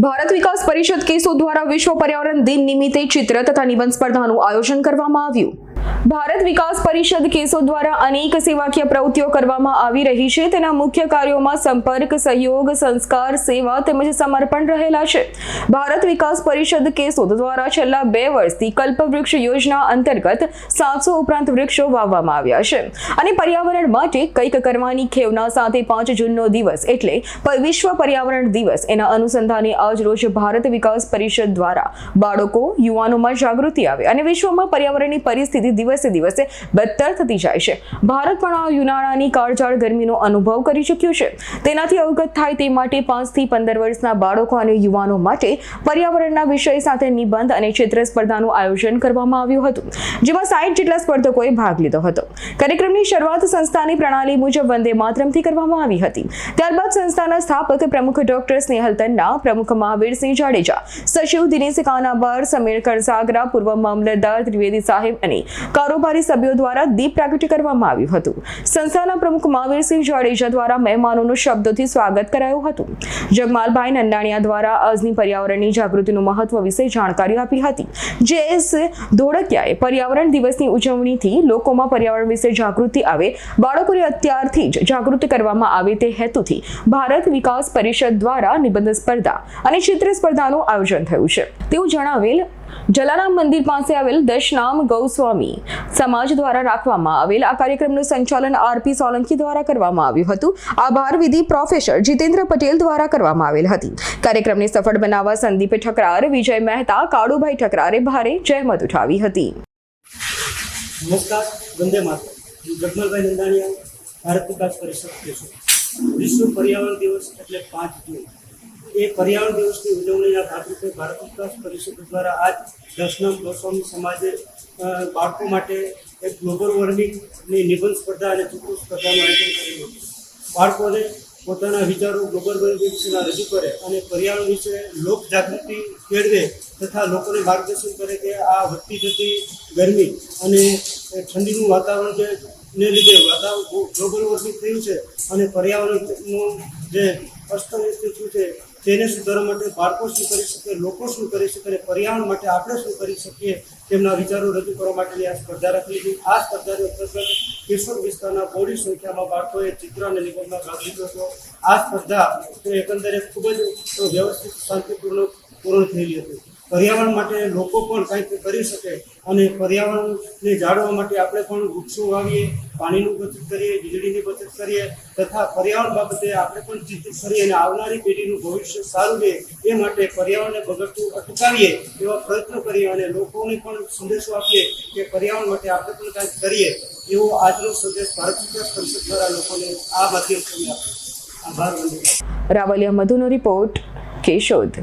ભારત વિકાસ પરિષદ કેસો દ્વારા વિશ્વ પર્યાવરણ દિન નિમિત્તે ચિત્ર તથા નિબંધ સ્પર્ધાનું આયોજન કરવામાં આવ્યું. ભારત વિકાસ પરિષદ કેસો દ્વારા અનેક સેવાકીય પ્રવૃત્તિઓ કરવામાં આવી રહી છે. તેના મુખ્ય કાર્યોમાં સંપર્ક, સહયોગ, સંસ્કાર, સેવા તેમજ સમર્પણ રહેલા છે. ભારત વિકાસ પરિષદ કેસો દ્વારા છેલ્લા બે વર્ષથી કલ્પવૃક્ષ યોજના અંતર્ગત સાતસો ઉપરાંત વૃક્ષો વાવવામાં આવ્યા છે. અને પર્યાવરણ માટે કંઈક કરવાની ખેવના સાથે પાંચ જૂનનો દિવસ એટલે વિશ્વ પર્યાવરણ દિવસ. એના અનુસંધાને આજ રોજ ભારત વિકાસ પરિષદ દ્વારા બાળકો, યુવાનોમાં જાગૃતિ આવે અને વિશ્વમાં પર્યાવરણની પરિસ્થિતિ દિવસે દિવસે બદતર થતી જાય છે. ભારત પણ આ ઉનાળાની કાળઝાળ ગરમીનો અનુભવ કરી ચૂક્યું છે. તેનાથી અવગત થાય તે માટે પાંચથી પંદર વર્ષના બાળકો અને યુવાનો માટે પર્યાવરણના વિષય સાથે નિબંધ અને ચિત્ર સ્પર્ધાનું આયોજન કરવામાં આવ્યું હતું, જેમાં સાઠ જેટલા સ્પર્ધકોએ ભાગ લીધો હતો. કાર્યક્રમની શરૂઆત સંસ્થાની પ્રણાલી મુજબ વંદે માતરમથી કરવામાં આવી હતી. ત્યારબાદ સંસ્થાના સ્થાપક પ્રમુખ ડોક્ટર સ્નેહલ તન્ના, પ્રમુખ મહાવીરસિંહ જાડેજા, સચિવ દિનેશ કાનાબાર, સમીર કરસાગરા, પૂર્વ મામલતદાર ત્રિવેદી સાહેબ અને કારોબારી સભ્યો દ્વારા દીપ પ્રાગટ્ય કરવામાં આવ્યું હતું. સંસ્થાના પ્રમુખ મહાવીરસિંહ જાડેજા દ્વારા મહેમાનોનું શબ્દોથી સ્વાગત કરાયું હતું. જગમાલભાઈ નંદાણીયા દ્વારા આજની પર્યાવરણની જાગૃતિનું મહત્વ વિશે જાણકારી આપી હતી. જે એસ ધોળકિયાએ પર્યાવરણ દિવસની ઉજવણીથી લોકોમાં પર્યાવરણ વિશે જાગૃતિ આવે, બાળકોને અત્યારથી જ જાગૃત કરવામાં આવે તે હેતુથી ભારત વિકાસ પરિષદ દ્વારા નિબંધ સ્પર્ધા અને ચિત્ર સ્પર્ધાનું આયોજન થયું છે. તેવું જણાવેલ જલારામ મંદિર પાસે આવેલ દશનામ ગૌસ્વામી સમાજ દ્વારા રાખવામાં આવેલ આ કાર્યક્રમનું સંચાલન આરપી સોલંકી દ્વારા કરવામાં આવ્યું હતું. આભાર વિધિ પ્રોફેસર જીતેન્દ્ર પટેલ દ્વારા કરવામાં આવેલ હતી. કાર્યક્રમને સફળ બનાવવા સંદીપ ઠકરાર, વિજય મહેતા, કાળુભાઈ ઠકરારે ભારે જહેમત ઉઠાવી હતી. નમસ્કાર, વંદે નંદાણીયા, ભારત વિકાસ પરિષદ પર્યાવરણ દિવસ એટલે પાંચ જૂન. એ પર્યાવરણ દિવસની ઉજવણીના ભાગરૂપે ભારત વિકાસ પરિષદ દ્વારા આજ દર્શનમ ગોસ્વામી સમાજે બાળકો માટે એક ગ્લોબલ વોર્મિંગની નિબંધ સ્પર્ધા અને ચિત્ર સ્પર્ધાનું આયોજન કર્યું હતું. બાળકોને પોતાના વિચારો ગ્લોબલ વોર્મિંગ વિશેના રજૂ કરે અને પર્યાવરણ વિશે લોક જાગૃતિ કેળવે તથા લોકોને માર્ગદર્શન કરે કે આ વધતી જતી ગરમી અને ઠંડીનું વાતાવરણ જે ને લીધે વાતાવરણ ગ્લોબલ વોર્મિંગ થયું છે અને પર્યાવરણનું જે અસ્તવ્યસ્ત થયું છે, તેને સુધારવા માટે બાળકો શું કરી શકે, લોકો શું કરી શકે અને પર્યાવરણ માટે આપણે શું કરી શકીએ, તેમના વિચારો રજૂ કરવા માટેની આ સ્પર્ધા રાખેલી હતી આ સ્પર્ધાની અંતર્ગત કિશોર વિસ્તારના બોડી સંખ્યામાં બાળકોએ ચિત્ર અને નિબંધમાં ભાગ લીધો હતો. આ સ્પર્ધા એકંદરે ખૂબ જ વ્યવસ્થિત, શાંતિપૂર્ણ, પૂર્ણ થયેલી હતી. પર્યાવરણ માટે લોકો પણ કંઈક કરી શકે અને પર્યાવરણને જાળવવા માટે આપણે પણ વૃક્ષો વાવીએ, પાણીનું બચત કરીએ, વીજળીની બચત કરીએ તથા પર્યાવરણ બાબતે આપણે પણ ચિંતિત કરીએ અને આવનારી પેઢીનું ભવિષ્ય સારું રહે એ માટે પર્યાવરણને બગડતું અટકાવીએ એવા પ્રયત્નો કરીએ અને લોકોને પણ સંદેશો આપીએ કે પર્યાવરણ માટે આપણે પણ કંઈક કરીએ એવો આજનો સંદેશ ભારત વિકાસ પરિષદ દ્વારા લોકોને આ માધ્યમથી આપ્યો આભાર. રાવલિયા મધુનો રિપોર્ટ કેશોદ